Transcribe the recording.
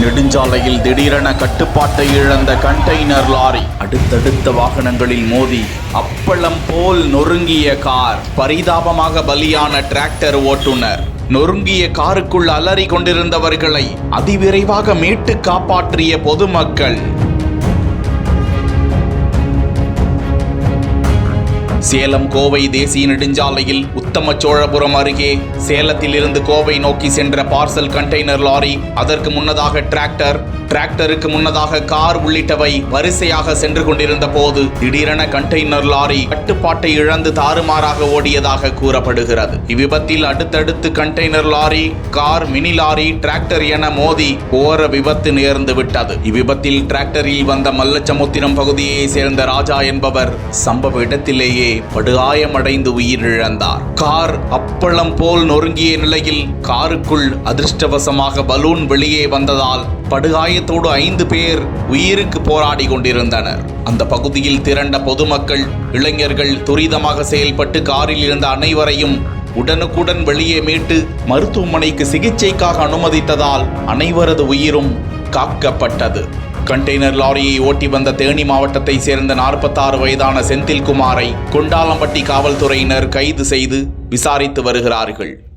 நெடுஞ்சாலையில் திடீரென கட்டுப்பாட்டை இழந்த கண்டெய்னர் லாரி அடுத்தடுத்த வாகனங்களில் மோதி அப்பளம் போல் நொறுங்கிய கார். பரிதாபமாக பலியான டிராக்டர் ஓட்டுநர். நொறுங்கிய காருக்குள் அலறி கொண்டிருந்தவர்களை அதிவிரைவாக மீட்டு காப்பாற்றிய பொதுமக்கள். சேலம் கோவை தேசிய நெடுஞ்சாலையில் உத்தம சோழபுரம் அருகே சேலத்தில் இருந்து கோவை நோக்கி சென்ற பார்சல் கண்டெய்னர் லாரி அதற்கு முன்னதாக டிராக்டர் டிராக்டருக்கு முன்னதாக கார் உள்ளிட்டவை வரிசையாக சென்று கொண்டிருந்த போது திடீரென கண்டெய்னர் லாரி கட்டுப்பாட்டை இழந்து தாறுமாறாக ஓடியதாக கூறப்படுகிறது. இவ்விபத்தில் அடுத்தடுத்து container lorry car mini lorry tractor என மோதி ஓர விபத்து நேர்ந்து விட்டது. இவ்விபத்தில் டிராக்டரில் வந்த மல்லச்சமுத்திரம் பகுதியை சேர்ந்த ராஜா என்பவர் சம்பவ இடத்திலேயே படுகாயமடைந்து உயிரிழந்தார். கார் அப்பளம் போல் நொறுங்கிய நிலையில் காருக்குள் அதிர்ஷ்டவசமாக பலூன் வெளியே வந்ததால் படுகாயத்தோடு ஐந்து பேர் உயிருக்கு போராடி கொண்டிருந்தனர். அந்த பகுதியில் திரண்ட பொதுமக்கள் இளைஞர்கள் துரிதமாக செயல்பட்டு காரில் இருந்த அனைவரையும் உடனுக்குடன் வெளியே மீட்டு மருத்துவமனைக்கு சிகிச்சைக்காக அனுமதித்ததால் அனைவரது உயிரும் காக்கப்பட்டது. கண்டெய்னர் லாரியை ஓட்டி வந்த தேனி மாவட்டத்தை சேர்ந்த நாற்பத்தாறு வயதான செந்தில்குமாரை கொண்டாலம்பட்டி காவல்துறையினர் கைது செய்து விசாரித்து வருகிறார்கள்.